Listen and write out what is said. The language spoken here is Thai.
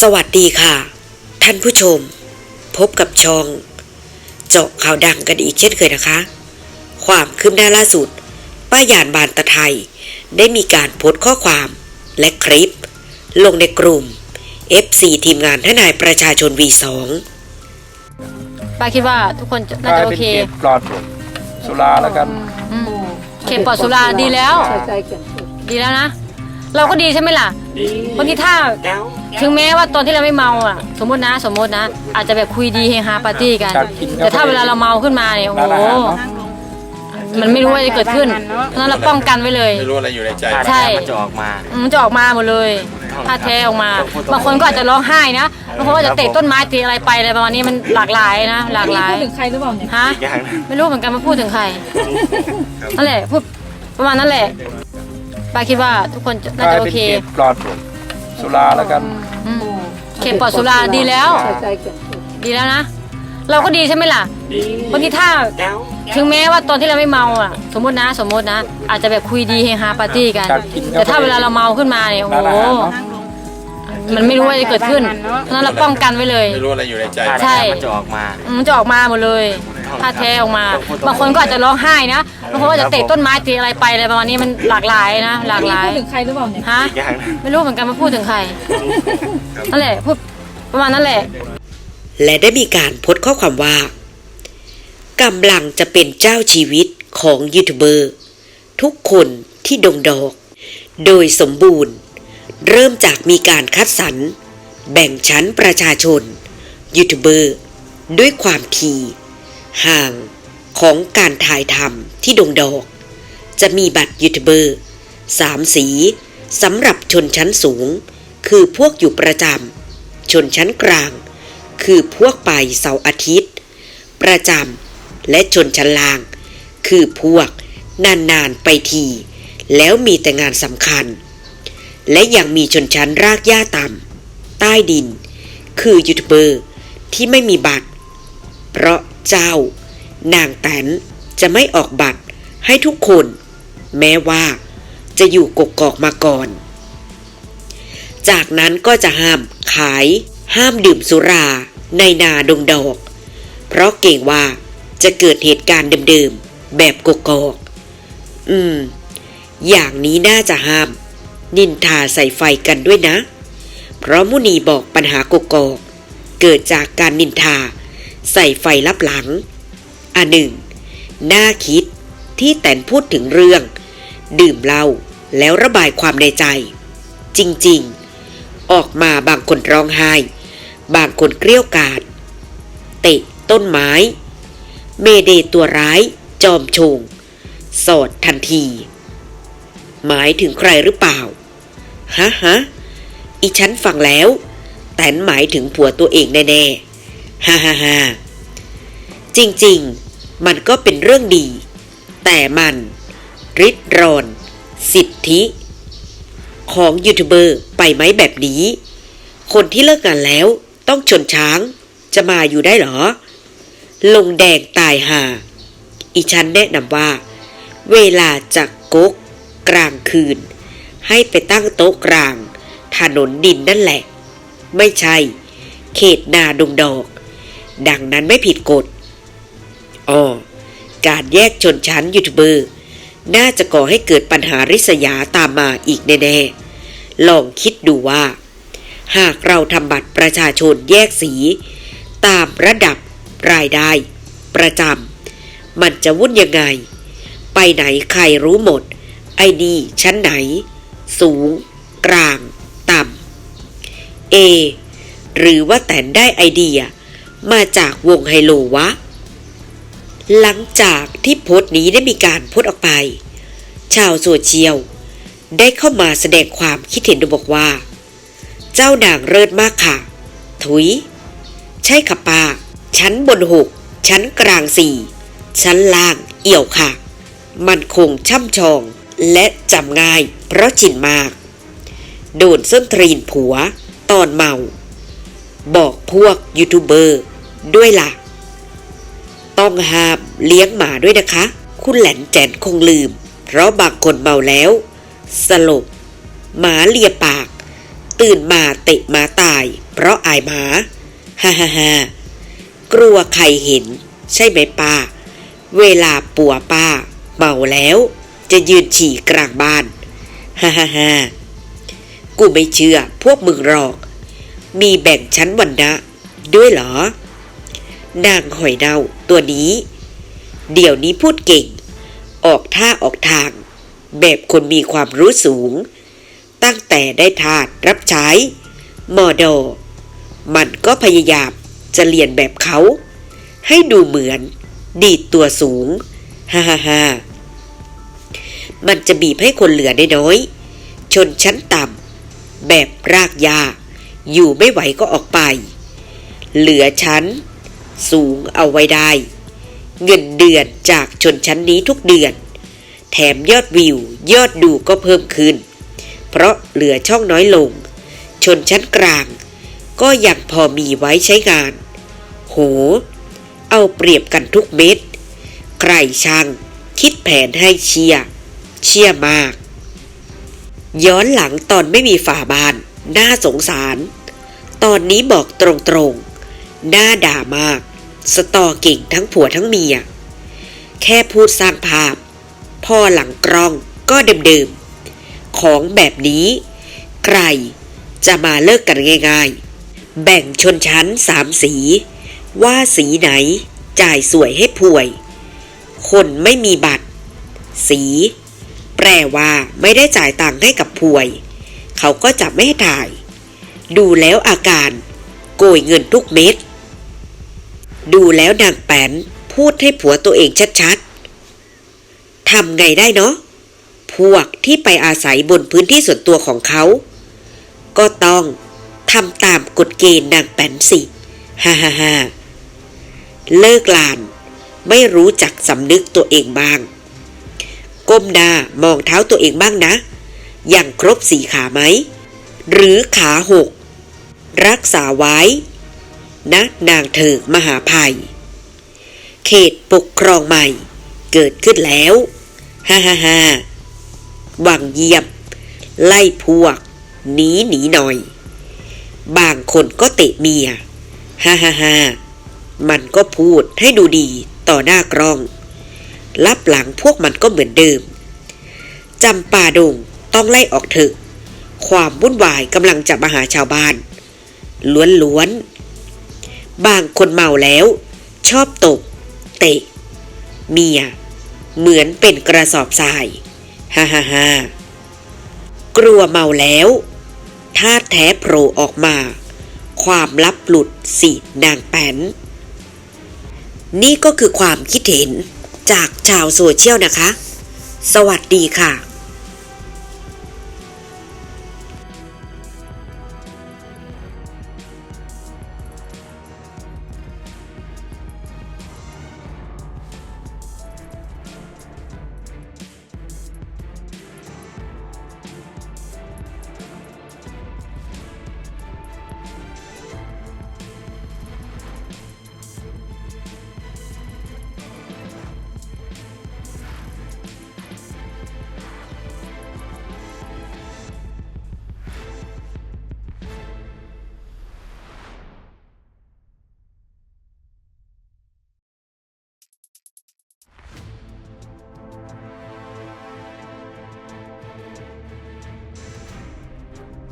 สวัสดีค่ะ ท่านผู้ชม พบกับช่อง เจาะข่าวดังกันอีกเช่นเคยนะคะ ความคืบหน้าล่าสุด ป้ายานบานตะไทย ได้มีการโพสต์ข้อความและคลิป ลงในกลุ่ม FC ทีมงานทนายประชาชน V2 ป้าคิดว่าทุกคนจะกน่าลายจะโอเป็นเคเขตปลอดสุราแล้วกัน อืมเขตปลอดสุราดีแล้วดีแล้วนะ เราก็ดีใช่ไหมล่ะ บางทีถ้าถึงแม้ว่าตอนที่เราไม่เมาอะ สมมตินะสมมตินะ อาจจะแบบคุยดีเฮฮาปาร์ตี้กันการกินก็แต่ถ้าเวลาเราเมาขึ้นมาเนี่ยโอ้ร้านโหอาหารเนาะมันไม่รู้ว่าจะเกิดขึ้นเพราะฉะนั้นเราป้องกันไว้เลย ไม่รู้อะไรอยู่ในใจใช่มันจะออกมาอืมมันจะออกมาหมดเลยถ้าแท้ออกมา บางคนก็อาจจะร้องไห้นะ บางคนก็จะเตะต้นไม้ตีอะไรไปอะไรประมาณนี้มันหลากหลายนะ หลากหลายพูดถึงใครหรือเปล่าเนี่ยฮะอีกอย่างหนึงไม่รู้เหมือนกันมาพูดถึงใครนั่นแหละพูดประมาณนั้นแหละ ป้าคิดว่าทุกคนจะกน่าลายจะโอเป็นเค เขตปลอดสุราแล้วกัน อืม เขตปลอดสุราดีแล้วดีแล้วนะ เราก็ดีใช่ไหมล่ะบางทีถ้า ถึงแม้ว่าตอนที่เราไม่เมาอะ สมมตินะ สมมตินะ อาจจะแบบคุยดีเฮฮาปาร์ตี้กัน การกินก็แต่ถ้าเวลาเราเมาขึ้นมาเนี่ยโอ้ร้านโหอาหารเนาะ มันไม่รู้ว่าจะเกิดขึ้นเพราะฉะนั้นเราป้องกันไว้เลย ไม่รู้อะไรอยู่ในใจ ใช่ มันจะออกมาอืมมันจะออกมาหมดเลยถ้าแท้ออกมา บางคนก็อาจจะร้องไห้นะบางคนก็จะเตะต้นไม้ตีอะไรไปอะไรประมาณนี้มันหลากหลายนะ หลากหลายพูดถึงใครหรือเปล่าเนี่ยฮะอีกอย่างหนึงไม่รู้เหมือนกันมาพูดถึงใครนั่นแหละพูดประมาณนั้นแหละ และได้มีการโพสต์ข้อความว่ากำลังจะเป็นเจ้าชีวิตของยูทูบเบอร์ ทุกคนที่ดงดอก โดยสมบูรณ์ เริ่มจากมีการคัดสรร แบ่งชั้นประชาชน ยูทูบเบอร์ ด้วยความทีห่างของการถ่ายทำที่ดงดอก จะมีบัตรยูทูบเบอร์สามสีสำหรับชนชั้นสูง คือพวกอยู่ประจำชนชั้นกลาง คือพวกไปเสาร์อาทิตย์ ประจำและชนชั้นล่าง คือพวกนานๆไปที แล้วมีแต่งานสำคัญ และยังมีชนชั้นรากหญ้าต่ำใต้ดิน คือยูทูบเบอร์ที่ไม่มีบัตร เพราะเจ้านางแตนจะไม่ออกบัตรให้ทุกคน แม้ว่าจะอยู่กกอกมาก่อน จากนั้นก็จะห้ามขาย ห้ามดื่มสุราในนาดงดอก เพราะเก่งว่าจะเกิดเหตุการณ์เดิมๆแบบกกอก อืม อย่างนี้น่าจะห้าม นินทาใส่ไฟกันด้วยนะ เพราะมุนีบอกปัญหากกอกเกิดจากการนินทา ใส่ไฟลับหลัง อันหนึ่ง น่าคิดที่แตนพูดถึงเรื่อง ดื่มเหล้าแล้วระบายความในใจ จริงๆ ออกมาบางคนร้องไห้ บางคนเกลี้ยกาดเตะต้นไม้ เมเดตัวร้ายจอมโชง สอดทันที หมายถึงใครหรือเปล่า ฮะฮะอีฉันฟังแล้ว แตนหมายถึงผัวตัวเองแน่ๆฮ่าฮ่าฮ่าจริงๆ มันก็เป็นเรื่องดี แต่มันริดรอน สิทธิ ของยูทูบเบอร์ไปไหมแบบนี้ คนที่เลิกงานแล้วต้องชนช้างจะมาอยู่ได้หรอ ลงแดงตายหาอีฉันแนะนำว่า เวลาจะกกกลางคืน ให้ไปตั้งโต๊ะกลาง ถนนดินนั่นแหละ ไม่ใช่ เขตนาดงดอก ดังนั้นไม่ผิดกฎอ๋อการแยกชนชั้นยูทูบเบอร์ น่าจะก่อให้เกิดปัญหาริษยาตามมาอีกแน่ๆ ลองคิดดูว่า หากเราทำบัตรประชาชนแยกสี ตามระดับรายได้ ประจำมันจะวุ่นยังไง ไปไหนใครรู้หมด ไอ้นี่ชั้นไหน สูง กลาง ต่ำ เอ หรือว่าแต่นได้ไอเดีย มาจากวงไฮโลวะ หลังจากที่โพสต์นี้ได้มีการโพสต์ออกไป ชาวโซเชียลได้เข้ามาแสดงความคิดเห็นโดยบอกว่า เจ้านางเลิศมากค่ะ ถุย ใช่ค่ะป้า ชั้นบนหก ชั้นกลางสี่ ชั้นล่างเอี่ยวค่ะ มันคงช่ำชอง และจำง่ายเพราะจินมาก โดนส้นตรีนผัว ตอนเมา บอกพวกยูทูบเบอร์ด้วยล่ะ ต้องห้ามเลี้ยงหมาด้วยนะคะ คุณแหลนแจนคงลืม เพราะบางคนเมาแล้ว สลบ หมาเลียปาก ตื่นมาเตะหมาตาย เพราะอายหมาฮ่าฮ่าฮ่ากลัวใครเห็น ใช่ไหมป้า เวลาปัวป้า เมาแล้ว จะยืนฉี่กลางบ้าน ฮ่าฮ่าฮ่ากูไม่เชื่อพวกมึงหรอก มีแบ่งชั้นวันนะด้วยเหรอ นางหอยเน่าตัวนี้ เดี๋ยวนี้พูดเก่ง ออกท่าออกทาง แบบคนมีความรู้สูง ตั้งแต่ได้ทาสรับใช้ มอดอมันก็พยายามจะเรียนแบบเขา ให้ดูเหมือน ดีดตัวสูง ฮ่าฮ่าฮ่า มันจะบีบให้คนเหลือได้น้อย ชนชั้นต่ำแบบรากหญ้าอยู่ไม่ไหวก็ออกไป เหลือชั้น สูงเอาไว้ได้ เงินเดือนจากชนชั้นนี้ทุกเดือน แถมยอดวิวยอดดูก็เพิ่มขึ้น เพราะเหลือช่องน้อยลง ชนชั้นกลาง ก็ยังพอมีไว้ใช้งาน โห เอาเปรียบกันทุกเม็ด ใครช่างคิดแผนให้เชียร์ เชี่ยมาก ย้อนหลังตอนไม่มีฝาบาน น่าสงสาร ตอนนี้บอกตรงๆน่าด่ามาก สตอเก่งทั้งผัวทั้งเมีย แค่พูดสร้างภาพ พ่อหลังกล้องก็เดิมๆ ของแบบนี้ ใครจะมาเลิกกันง่ายๆ แบ่งชนชั้นสามสี ว่าสีไหนจ่ายสวยให้ป่วย คนไม่มีบัตร สี แปลว่าไม่ได้จ่ายตังค์ให้กับป่วย เขาก็จะไม่ให้ถ่าย ดูแล้วอาการ โกยเงินทุกเม็ด ดูแล้วนางแป้นพูดให้ผัวตัวเองชัดๆทำไงได้เนาะ พวกที่ไปอาศัยบนพื้นที่ส่วนตัวของเขา ก็ต้องทำตามกฎเกณฑ์นางแป้นสิ ฮ่าฮ่าฮ่าเลิกลาน ไม่รู้จักสำนึกตัวเองบ้าง ก้มหน้ามองเท้าตัวเองบ้างนะ อย่างครบสี่ขาไหม หรือขาหก รักษาไว้นะนางเถิกมหาภัย เขตปกครองใหม่ เกิดขึ้นแล้วฮ่าฮ่าฮ่าวังเยียบ ไล่พวก หนีหนีหน่อย บางคนก็เตะเมียฮ่าฮ่าฮ่ามันก็พูดให้ดูดีต่อหน้ากล้อง รับหลังพวกมันก็เหมือนเดิมจำป่าดงต้องไล่ออกเถอะ ความวุ่นวายกำลังจะมาหาชาวบ้าน ล้วนๆ บางคนเมาแล้ว ชอบตบ เตะ เมีย เหมือนเป็นกระสอบทรายฮ่าฮ่าฮ่ากลัวเมาแล้วท่าแท้โผล่ออกมา ความลับหลุดสีนางแป้นนี่ก็คือความคิดเห็น จากชาวโซเชียลนะคะ สวัสดีค่ะ